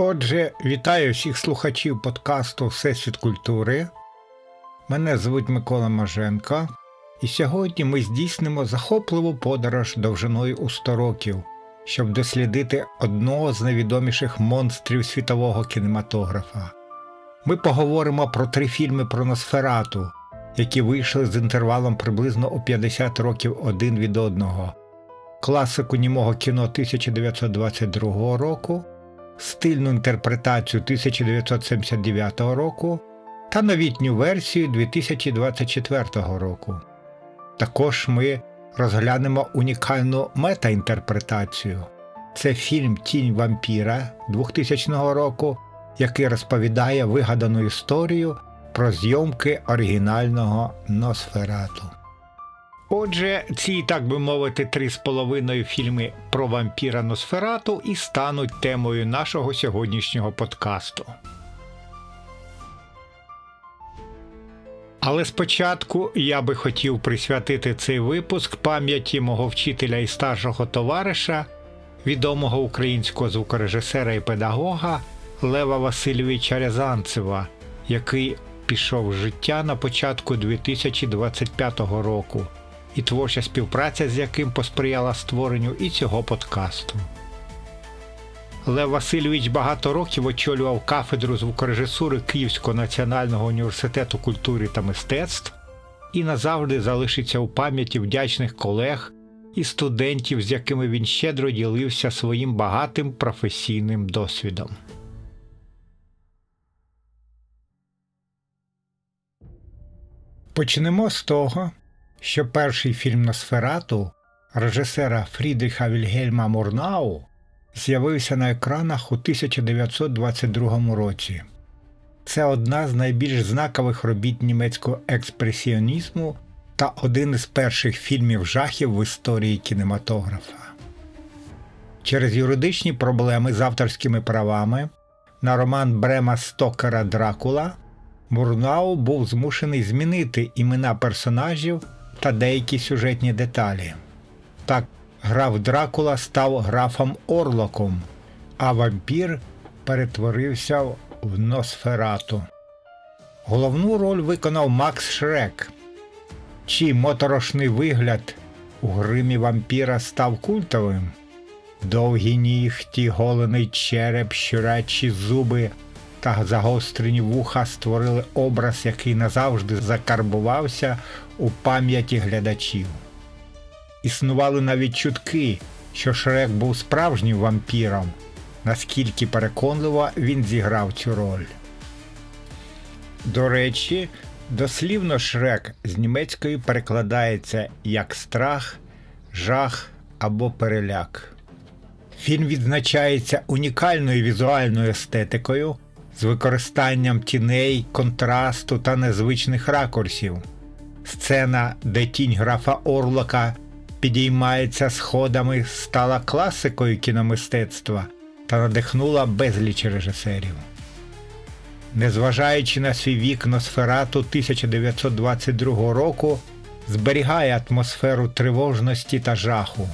Отже, вітаю всіх слухачів подкасту Всесвіт культури. Мене звуть Микола Маженко, і сьогодні ми здійснимо захопливу подорож довжиною у 100 років, щоб дослідити одного з найвідоміших монстрів світового кінематографа. Ми поговоримо про три фільми про Носферату, які вийшли з інтервалом приблизно у 50 років один від одного, класику німого кіно 1922 року стильну інтерпретацію 1979 року та новітню версію 2024 року. Також ми розглянемо унікальну метаінтерпретацію. Це фільм Тінь вампіра 2000 року, який розповідає вигадану історію про зйомки оригінального Носферату. Отже, ці, так би мовити, три з половиною фільми про вампіра Носферату і стануть темою нашого сьогоднішнього подкасту. Але спочатку я би хотів присвятити цей випуск пам'яті мого вчителя і старшого товариша, відомого українського звукорежисера і педагога Лева Васильовича Рязанцева, який пішов з життя на початку 2025 року і творча співпраця з яким посприяла створенню і цього подкасту. Лев Васильович багато років очолював кафедру звукорежисури Київського національного університету культури та мистецтв і назавжди залишиться у пам'яті вдячних колег і студентів, з якими він щедро ділився своїм багатим професійним досвідом. Почнемо з того, що перший фільм Носферату режисера Фрідріха Вільгельма Мурнау з'явився на екранах у 1922 році. Це одна з найбільш знакових робіт німецького експресіонізму та один із перших фільмів жахів в історії кінематографа. Через юридичні проблеми з авторськими правами на роман Брема Стокера Дракула Мурнау був змушений змінити імена персонажів та деякі сюжетні деталі. Так, граф Дракула став графом Орлоком, а вампір перетворився в Носферату. Головну роль виконав Макс Шрек, чий моторошний вигляд у гримі вампіра став культовим. Довгі нігті, голений череп, щурячі зуби та загострені вуха створили образ, який назавжди закарбувався у пам'яті глядачів. Існували навіть чутки, що Шрек був справжнім вампіром, наскільки переконливо він зіграв цю роль. До речі, дослівно Шрек з німецької перекладається як страх, жах або переляк. Фільм відзначається унікальною візуальною естетикою з використанням тіней, контрасту та незвичних ракурсів. Сцена, де тінь графа Орлока підіймається сходами, стала класикою кіномистецтва та надихнула безліч режисерів. Незважаючи на свій вік Носферату 1922 року, зберігає атмосферу тривожності та жаху.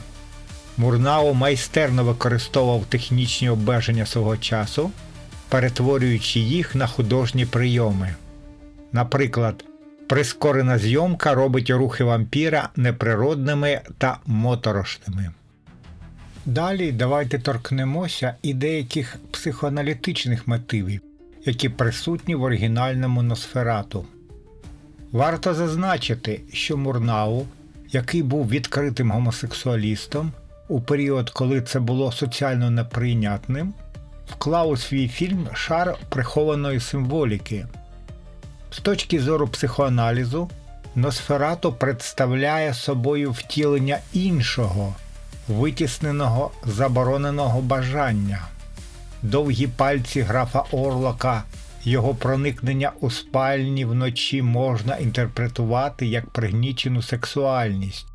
Мурнау майстерно використовував технічні обмеження свого часу, перетворюючи їх на художні прийоми. Наприклад, прискорена зйомка робить рухи вампіра неприродними та моторошними. Далі давайте торкнемося і деяких психоаналітичних мотивів, які присутні в оригінальному Носферату. Варто зазначити, що Мурнау, який був відкритим гомосексуалістом у період, коли це було соціально неприйнятним, вклав у свій фільм шар прихованої символіки. З точки зору психоаналізу, Носферато представляє собою втілення іншого, витісненого забороненого бажання. Довгі пальці графа Орлока, його проникнення у спальні вночі можна інтерпретувати як пригнічену сексуальність,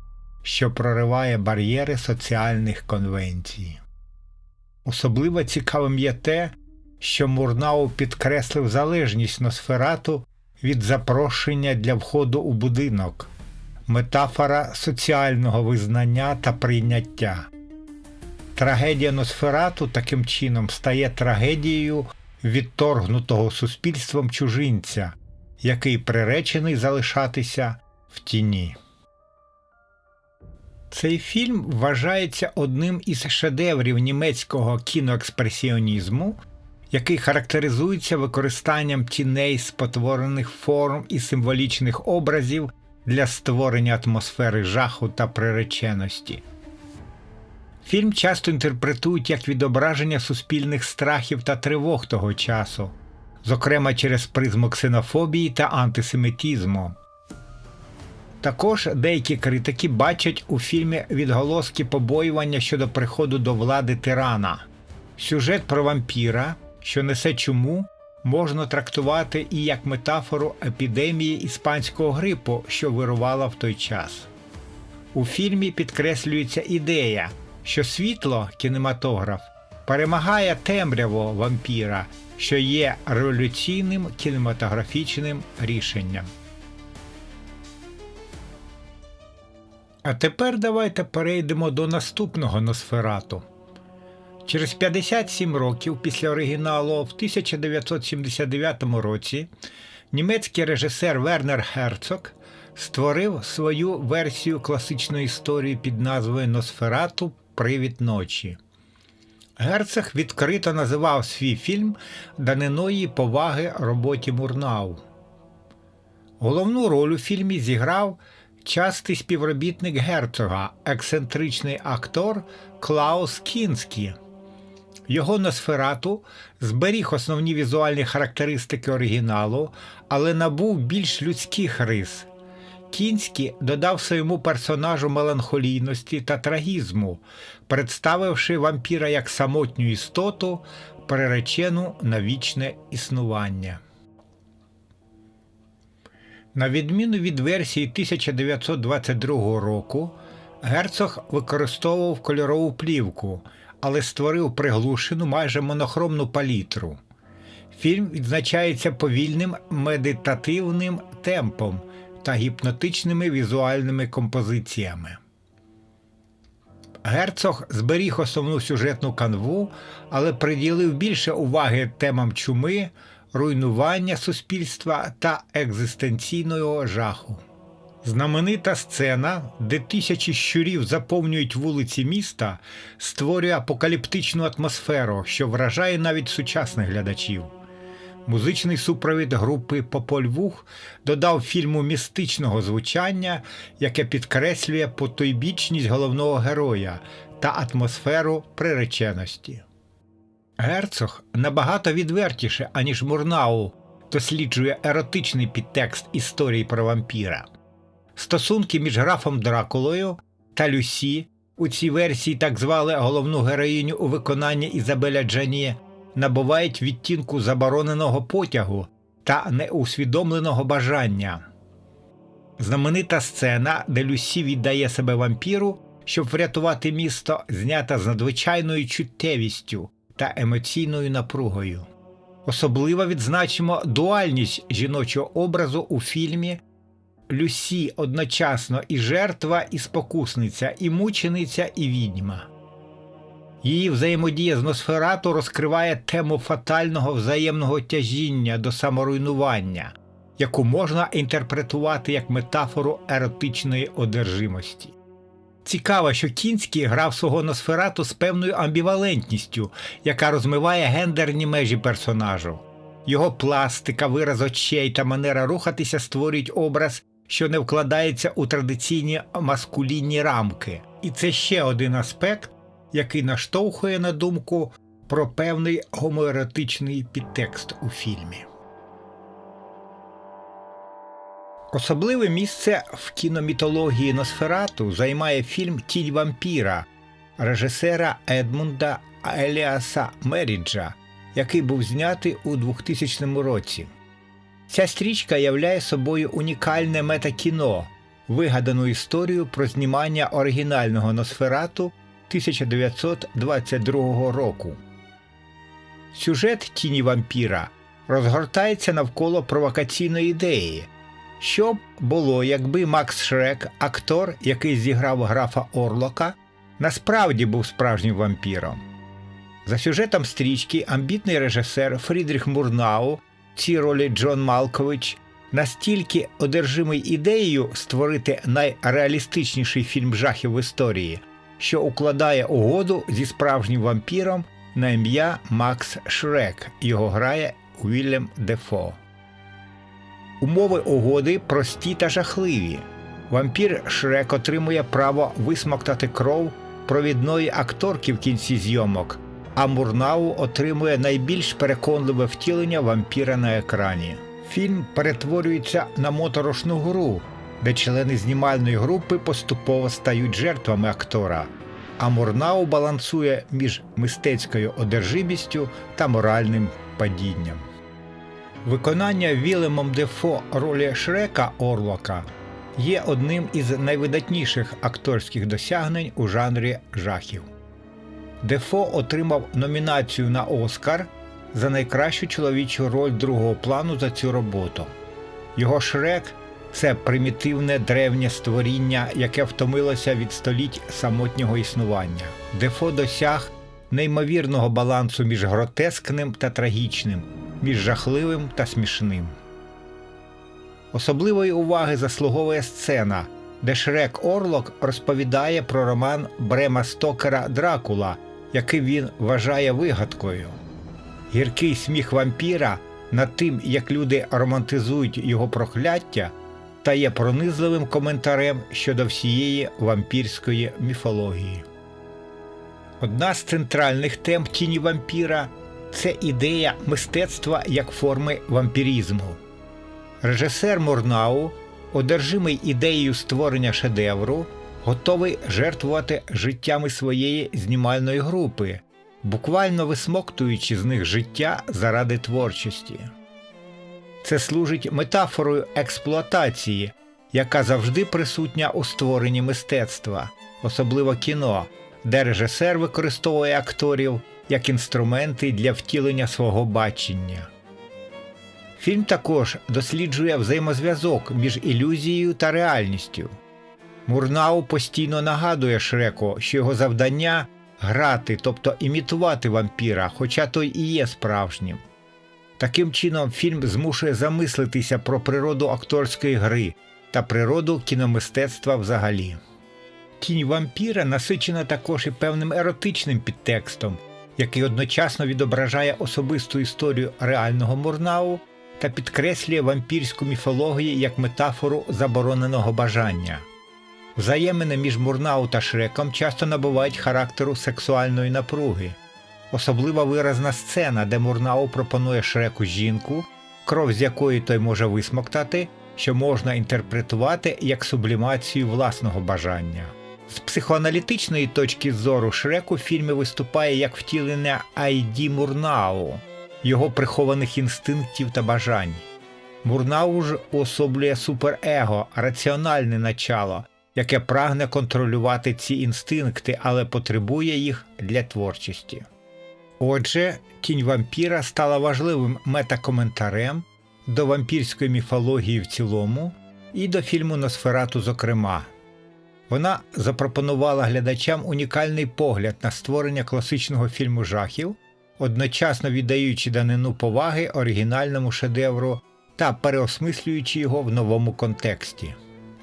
що прориває бар'єри соціальних конвенцій. Особливо цікавим є те, що Мурнау підкреслив залежність Носферату від запрошення для входу у будинок, метафора соціального визнання та прийняття. Трагедія Носферату таким чином стає трагедією відторгнутого суспільством чужинця, який приречений залишатися в тіні. Цей фільм вважається одним із шедеврів німецького кіноекспресіонізму, який характеризується використанням тіней спотворених форм і символічних образів для створення атмосфери жаху та приреченості. Фільм часто інтерпретують як відображення суспільних страхів та тривог того часу, зокрема через призму ксенофобії та антисемітізму. Також деякі критики бачать у фільмі відголоски побоювання щодо приходу до влади тирана. Сюжет про вампіра, що несе чуму, можна трактувати і як метафору епідемії іспанського грипу, що вирувала в той час. У фільмі підкреслюється ідея, що світло кінематограф перемагає темряву вампіра, що є революційним кінематографічним рішенням. А тепер давайте перейдемо до наступного Носферату. Через 57 років після оригіналу, в 1979 році, німецький режисер Вернер Герцог створив свою версію класичної історії під назвою Носферату Привід ночі. Герцог відкрито називав свій фільм даниної поваги роботі Мурнау. Головну роль у фільмі зіграв частий співробітник герцога, ексцентричний актор Клаус Кінський. Його Носферату зберіг основні візуальні характеристики оригіналу, але набув більш людських рис. Кінський додав своєму персонажу меланхолійності та трагізму, представивши вампіра як самотню істоту, приречену на вічне існування. На відміну від версії 1922 року, герцог використовував кольорову плівку, але створив приглушену майже монохромну палітру. Фільм відзначається повільним медитативним темпом та гіпнотичними візуальними композиціями. Герцог зберіг основну сюжетну канву, але приділив більше уваги темам чуми, руйнування суспільства та екзистенційного жаху. Знаменита сцена, де тисячі щурів заповнюють вулиці міста, створює апокаліптичну атмосферу, що вражає навіть сучасних глядачів. Музичний супровід групи Пополь Вух додав фільму містичного звучання, яке підкреслює потойбічність головного героя та атмосферу приреченості. Герцог набагато відвертіше, аніж Мурнау, досліджує еротичний підтекст історії про вампіра. Стосунки між графом Дракулою та Люсі у цій версії так звали головну героїню у виконанні Ізабеля Джані набувають відтінку забороненого потягу та неусвідомленого бажання. Знаменита сцена, де Люсі віддає себе вампіру, щоб врятувати місто, знята з надзвичайною чуттєвістю та емоційною напругою. Особливо відзначимо дуальність жіночого образу у фільмі Люсі одночасно і жертва, і спокусниця, і мучениця, і відьма. Її взаємодія з Носферату розкриває тему фатального взаємного тяжіння до саморуйнування, яку можна інтерпретувати як метафору еротичної одержимості. Цікаво, що Кінський грав свого Носферату з певною амбівалентністю, яка розмиває гендерні межі персонажу. Його пластика, вираз очей та манера рухатися створюють образ, що не вкладається у традиційні маскулінні рамки. І це ще один аспект, який наштовхує на думку про певний гомоеротичний підтекст у фільмі. Особливе місце в кіномітології Носферату займає фільм Тінь вампіра режисера Едмунда Еліаса Меріджа, який був знятий у 2000 році. Ця стрічка являє собою унікальне метакіно, вигадану історію про знімання оригінального Носферату 1922 року. Сюжет тіні вампіра розгортається навколо провокаційної ідеї. Що б було, якби Макс Шрек, актор, який зіграв графа Орлока, насправді був справжнім вампіром. За сюжетом стрічки амбітний режисер Фрідріх Мурнау, в цій ролі Джон Малкович, настільки одержимий ідеєю створити найреалістичніший фільм жахів в історії, що укладає угоду зі справжнім вампіром на ім'я Макс Шрек. Його грає Уільям Дефо. Умови угоди прості та жахливі. Вампір Шрек отримує право висмоктати кров провідної акторки в кінці зйомок, а Мурнау отримує найбільш переконливе втілення вампіра на екрані. Фільм перетворюється на моторошну гру, де члени знімальної групи поступово стають жертвами актора, а Мурнау балансує між мистецькою одержимістю та моральним падінням. Виконання Вілемом Дефо ролі Шрека Орлока є одним із найвидатніших акторських досягнень у жанрі жахів. Дефо отримав номінацію на Оскар за найкращу чоловічу роль другого плану за цю роботу. Його Шрек це примітивне древнє створіння, яке втомилося від століть самотнього існування. Дефо досяг неймовірного балансу між гротескним та трагічним, між жахливим та смішним. Особливої уваги заслуговує сцена, де Шрек Орлок розповідає про роман Брема Стокера Дракула, який він вважає вигадкою. Гіркий сміх вампіра над тим, як люди романтизують його прокляття, та є пронизливим коментарем щодо всієї вампірської міфології. Одна з центральних тем тіні вампіра це ідея мистецтва як форми вампірізму. Режисер Мурнау, одержимий ідеєю створення шедевру, готовий жертвувати життями своєї знімальної групи, буквально висмоктуючи з них життя заради творчості. Це служить метафорою експлуатації, яка завжди присутня у створенні мистецтва, особливо кіно, де режисер використовує акторів як інструменти для втілення свого бачення. Фільм також досліджує взаємозв'язок між ілюзією та реальністю. Мурнау постійно нагадує Шреку, що його завдання грати, тобто імітувати вампіра, хоча той і є справжнім. Таким чином, фільм змушує замислитися про природу акторської гри та природу кіномистецтва взагалі. Тінь вампіра насичена також і певним еротичним підтекстом, який одночасно відображає особисту історію реального Мурнау та підкреслює вампірську міфологію як метафору забороненого бажання. Взаємини між Мурнау та Шреком часто набувають характеру сексуальної напруги. Особливо виразна сцена, де Мурнау пропонує Шреку жінку, кров з якої той може висмоктати, що можна інтерпретувати як сублімацію власного бажання. З психоаналітичної точки зору Шрек у фільмі виступає як втілення Айді Мурнау, його прихованих інстинктів та бажань. Мурнау ж уособлює суперего, раціональне начало, яке прагне контролювати ці інстинкти, але потребує їх для творчості. Отже, тінь вампіра стала важливим метакоментарем до вампірської міфології в цілому і до фільму Носферату, зокрема. Вона запропонувала глядачам унікальний погляд на створення класичного фільму жахів, одночасно віддаючи данину поваги оригінальному шедевру та переосмислюючи його в новому контексті.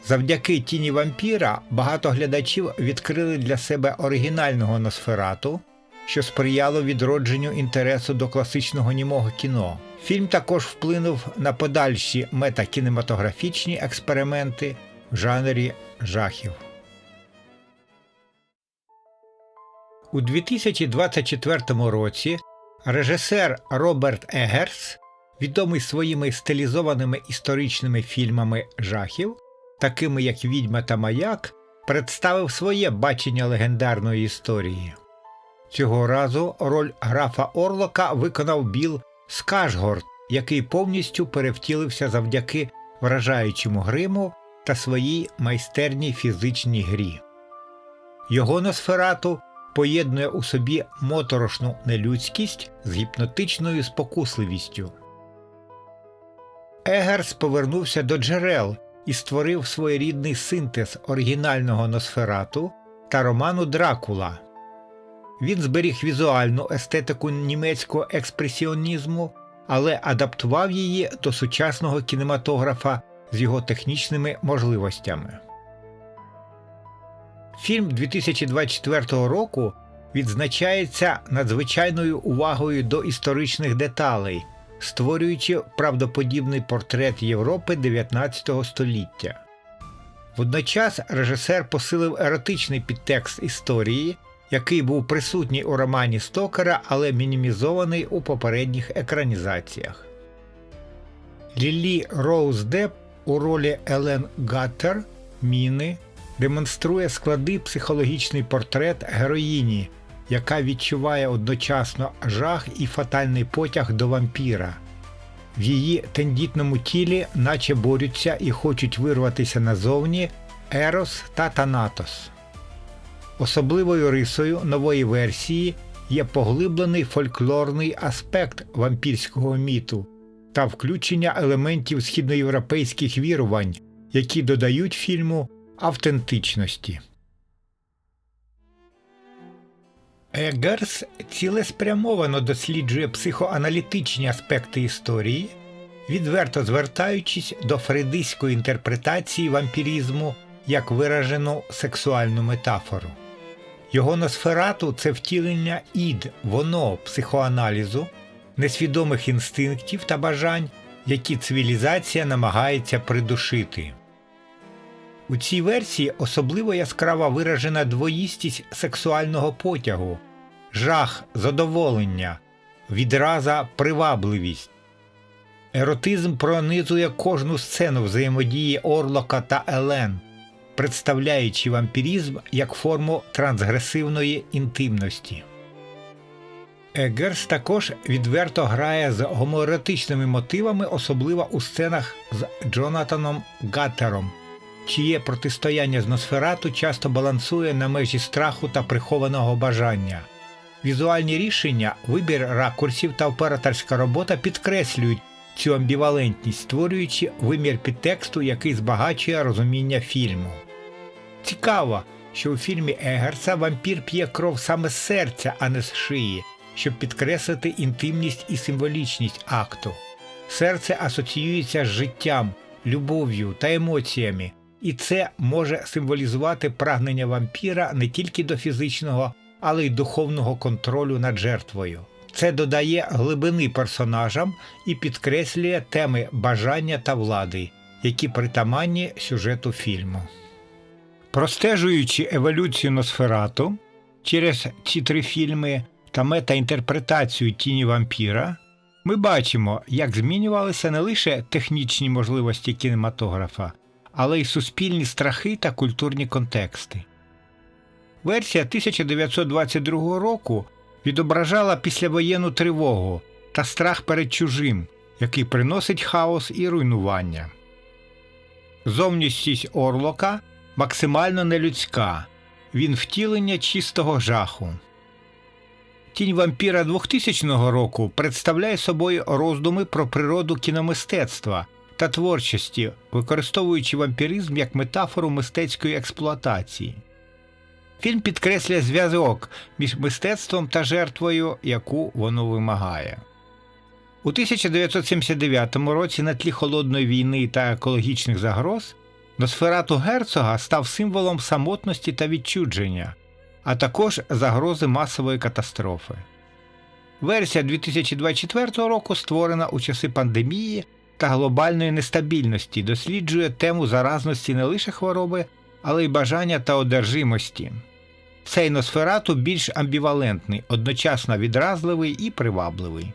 Завдяки тіні вампіра багато глядачів відкрили для себе оригінального Носферату, що сприяло відродженню інтересу до класичного німого кіно. Фільм також вплинув на подальші метакінематографічні експерименти в жанрі жахів. У 2024 році режисер Роберт Егерс, відомий своїми стилізованими історичними фільмами жахів, такими як Відьма та Маяк, представив своє бачення легендарної історії. Цього разу роль графа Орлока виконав Біл Скажгорд, який повністю перевтілився завдяки вражаючому гриму та своїй майстерній фізичній грі. Його Носферату поєднує у собі моторошну нелюдськість з гіпнотичною спокусливістю. Егерс повернувся до джерел і створив своєрідний синтез оригінального Носферату та роману Дракула. Він зберіг візуальну естетику німецького експресіонізму, але адаптував її до сучасного кінематографа з його технічними можливостями. Фільм 2024 року відзначається надзвичайною увагою до історичних деталей, створюючи правдоподібний портрет Європи 19 століття. Водночас режисер посилив еротичний підтекст історії, який був присутній у романі Стокера, але мінімізований у попередніх екранізаціях. Лілі Роуз Деп у ролі Елен Гаттер Міни демонструє складний психологічний портрет героїні, яка відчуває одночасно жах і фатальний потяг до вампіра. В її тендітному тілі наче борються і хочуть вирватися назовні Ерос та Танатос. Особливою рисою нової версії є поглиблений фольклорний аспект вампірського міту та включення елементів східноєвропейських вірувань, які додають фільму автентичності. Егерс цілеспрямовано досліджує психоаналітичні аспекти історії, відверто звертаючись до фрейдистської інтерпретації вампірізму як виражену сексуальну метафору. Його носферату це втілення ід, воно психоаналізу, несвідомих інстинктів та бажань, які цивілізація намагається придушити. У цій версії особливо яскраво виражена двоїстість сексуального потягу, жах, задоволення, відраза, привабливість. Еротизм пронизує кожну сцену взаємодії Орлока та Елен, представляючи вампірізм як форму трансгресивної інтимності. Егерс також відверто грає з гомоеротичними мотивами, особливо у сценах з Джонатаном Гаттером, чиє протистояння з Носферату часто балансує на межі страху та прихованого бажання. Візуальні рішення, вибір ракурсів та операторська робота підкреслюють цю амбівалентність, створюючи вимір підтексту, який збагачує розуміння фільму. Цікаво, що у фільмі Егерса вампір п'є кров саме з серця, а не з шиї, щоб підкреслити інтимність і символічність акту. Серце асоціюється з життям, любов'ю та емоціями, і це може символізувати прагнення вампіра не тільки до фізичного, але й духовного контролю над жертвою. Це додає глибини персонажам і підкреслює теми бажання та влади, які притаманні сюжету фільму. Простежуючи еволюцію Носферату через ці три фільми та метаінтерпретацію тіні вампіра, ми бачимо, як змінювалися не лише технічні можливості кінематографа, але й суспільні страхи та культурні контексти. Версія 1922 року відображала післявоєнну тривогу та страх перед чужим, який приносить хаос і руйнування. Зовнішність Орлока максимально нелюдська, він втілення чистого жаху. Тінь вампіра 2000 року представляє собою роздуми про природу кіномистецтва та творчості, використовуючи вампіризм як метафору мистецької експлуатації. Фільм підкреслює зв'язок між мистецтвом та жертвою, яку воно вимагає. У 1979 році на тлі холодної війни та екологічних загроз Носферату Герцога став символом самотності та відчудження, а також загрози масової катастрофи. Версія 2024 року створена у часи пандемії та глобальної нестабільності, досліджує тему заразності не лише хвороби, але й бажання та одержимості. Цей Носферату більш амбівалентний, одночасно відразливий і привабливий.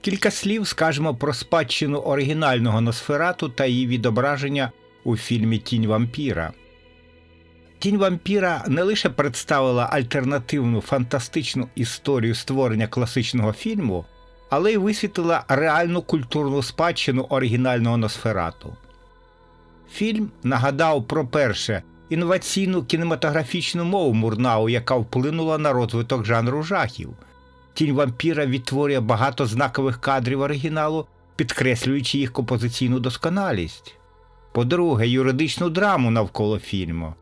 Кілька слів скажемо про спадщину оригінального Носферату та її відображення у фільмі Тінь вампіра. Тінь вампіра не лише представила альтернативну фантастичну історію створення класичного фільму, але й висвітлила реальну культурну спадщину оригінального Носферату. Фільм нагадав про перше інноваційну кінематографічну мову Мурнау, яка вплинула на розвиток жанру жахів. Тінь вампіра відтворює багато знакових кадрів оригіналу, підкреслюючи їх композиційну досконалість. По-друге, юридичну драму навколо фільму.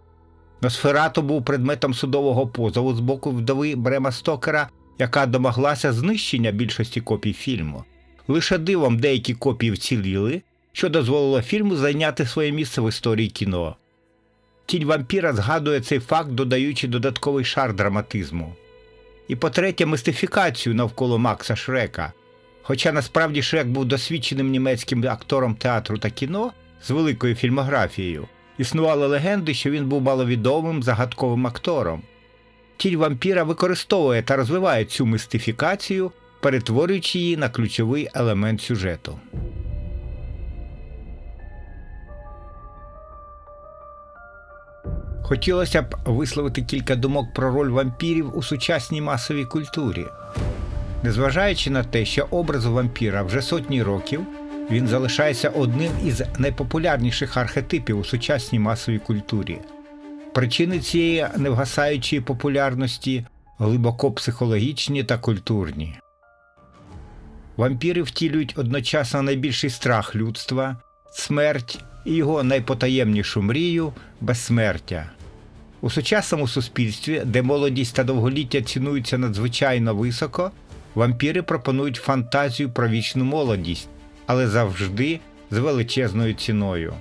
Носферато був предметом судового позову з боку вдови Брема Стокера, яка домоглася знищення більшості копій фільму. Лише дивом деякі копії вціліли, що дозволило фільму зайняти своє місце в історії кіно. Тінь вампіра згадує цей факт, додаючи додатковий шар драматизму. І по-третє, мистифікацію навколо Макса Шрека. Хоча насправді Шрек був досвідченим німецьким актором театру та кіно з великою фільмографією, існували легенди, що він був маловідомим загадковим актором. Тінь вампіра використовує та розвиває цю мистифікацію, перетворюючи її на ключовий елемент сюжету. Хотілося б висловити кілька думок про роль вампірів у сучасній масовій культурі. Незважаючи на те, що образу вампіра вже сотні років, він залишається одним із найпопулярніших архетипів у сучасній масовій культурі. Причини цієї невгасаючої популярності глибоко психологічні та культурні. Вампіри втілюють одночасно найбільший страх людства, смерть і його найпотаємнішу мрію безсмертя. У сучасному суспільстві, де молодість та довголіття цінуються надзвичайно високо, вампіри пропонують фантазію про вічну молодість, але завжди з величезною ціною.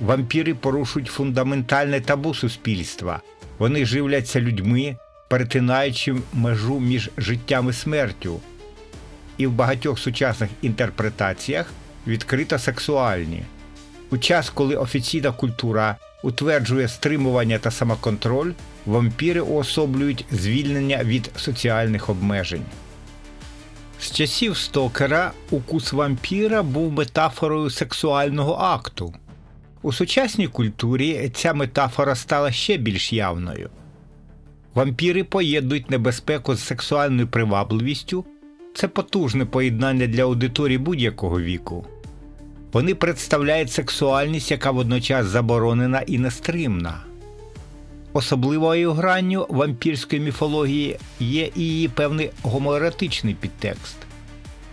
Вампіри порушують фундаментальне табу суспільства. Вони живляться людьми, перетинаючи межу між життям і смертю, і в багатьох сучасних інтерпретаціях відкрито сексуальні. У час, коли офіційна культура утверджує стримування та самоконтроль, вампіри уособлюють звільнення від соціальних обмежень. З часів Стокера укус вампіра був метафорою сексуального акту. У сучасній культурі ця метафора стала ще більш явною. Вампіри поєднують небезпеку з сексуальною привабливістю. Це потужне поєднання для аудиторії будь-якого віку. Вони представляють сексуальність, яка водночас заборонена і нестримна. Особливою гранню вампірської міфології є і її певний гомоеротичний підтекст.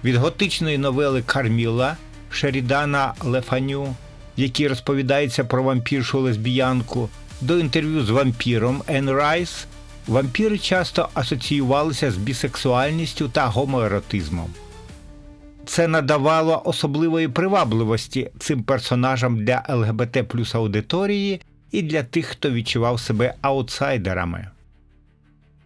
Від готичної новели Карміла Шерідана Лефаню, в якій розповідається про вампіршу лесбіянку, до інтерв'ю з вампіром Ен Райс, вампіри часто асоціювалися з бісексуальністю та гомоеротизмом. Це надавало особливої привабливості цим персонажам для ЛГБТ плюс аудиторії і для тих, хто відчував себе аутсайдерами.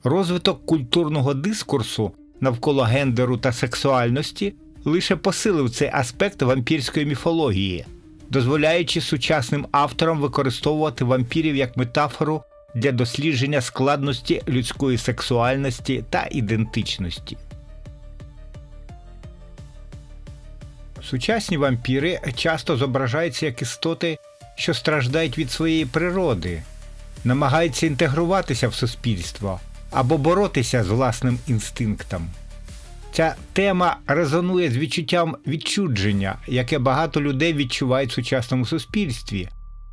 Розвиток культурного дискурсу навколо гендеру та сексуальності лише посилив цей аспект вампірської міфології, дозволяючи сучасним авторам використовувати вампірів як метафору для дослідження складності людської сексуальності та ідентичності. Сучасні вампіри часто зображаються як істоти, що страждають від своєї природи, намагаються інтегруватися в суспільство або боротися з власним інстинктом. Ця тема резонує з відчуттям відчудження, яке багато людей відчувають в сучасному суспільстві.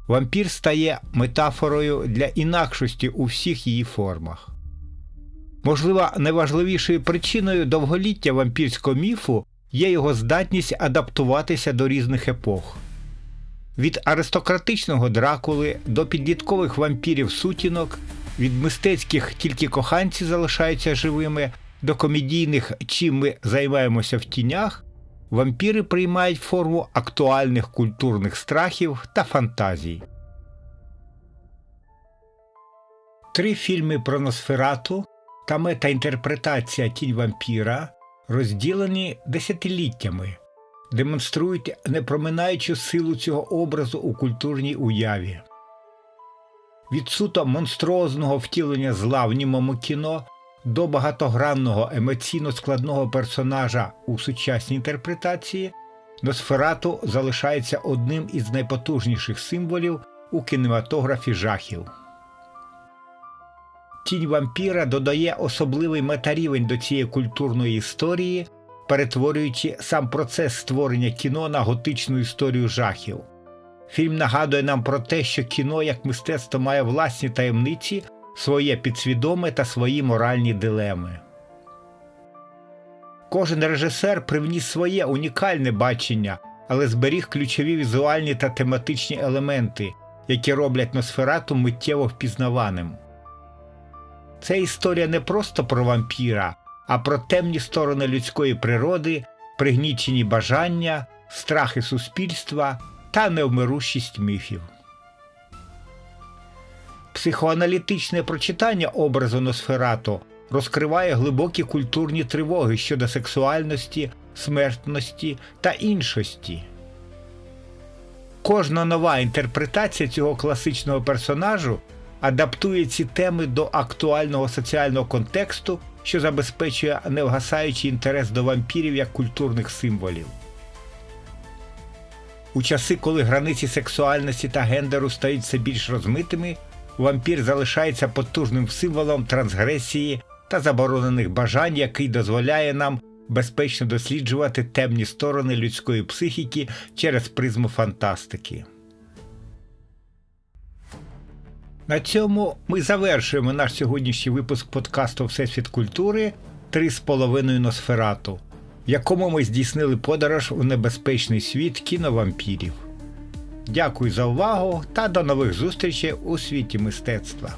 Вампір стає метафорою для інакшості у всіх її формах. Можливо, найважливішою причиною довголіття вампірського міфу є його здатність адаптуватися до різних епох. Від аристократичного дракули до підліткових вампірів сутінок, від мистецьких тільки коханці залишаються живими, до комедійних чим ми займаємося в тінях, вампіри приймають форму актуальних культурних страхів та фантазій. Три фільми про Носферату та метаінтерпретація Тінь вампіра розділені десятиліттями, демонструють непроминаючу силу цього образу у культурній уяві. Від суто монструозного втілення зла в німому кіно до багатогранного емоційно складного персонажа у сучасній інтерпретації Носферату залишається одним із найпотужніших символів у кінематографі жахів. Тінь вампіра додає особливий метарівень до цієї культурної історії, перетворюючи сам процес створення кіно на готичну історію жахів. Фільм нагадує нам про те, що кіно як мистецтво має власні таємниці, своє підсвідоме та свої моральні дилеми. Кожен режисер привніс своє унікальне бачення але зберіг ключові візуальні та тематичні елементи, які роблять Носферату миттєво впізнаваним. Це історія не просто про вампіра, а про темні сторони людської природи, пригнічені бажання, страхи суспільства та невмирущість міфів. Психоаналітичне прочитання образу Носферату розкриває глибокі культурні тривоги щодо сексуальності, смертності та іншості. Кожна нова інтерпретація цього класичного персонажу адаптує ці теми до актуального соціального контексту, що забезпечує невгасаючий інтерес до вампірів як культурних символів. У часи, коли границі сексуальності та гендеру стають все більш розмитими, вампір залишається потужним символом трансгресії та заборонених бажань, який дозволяє нам безпечно досліджувати темні сторони людської психіки через призму фантастики. На цьому ми завершуємо наш сьогоднішній випуск подкасту Всесвіт культури три з половиною Носферату, в якому ми здійснили подорож у небезпечний світ кіновампірів. Дякую за увагу та до нових зустрічей у світі мистецтва.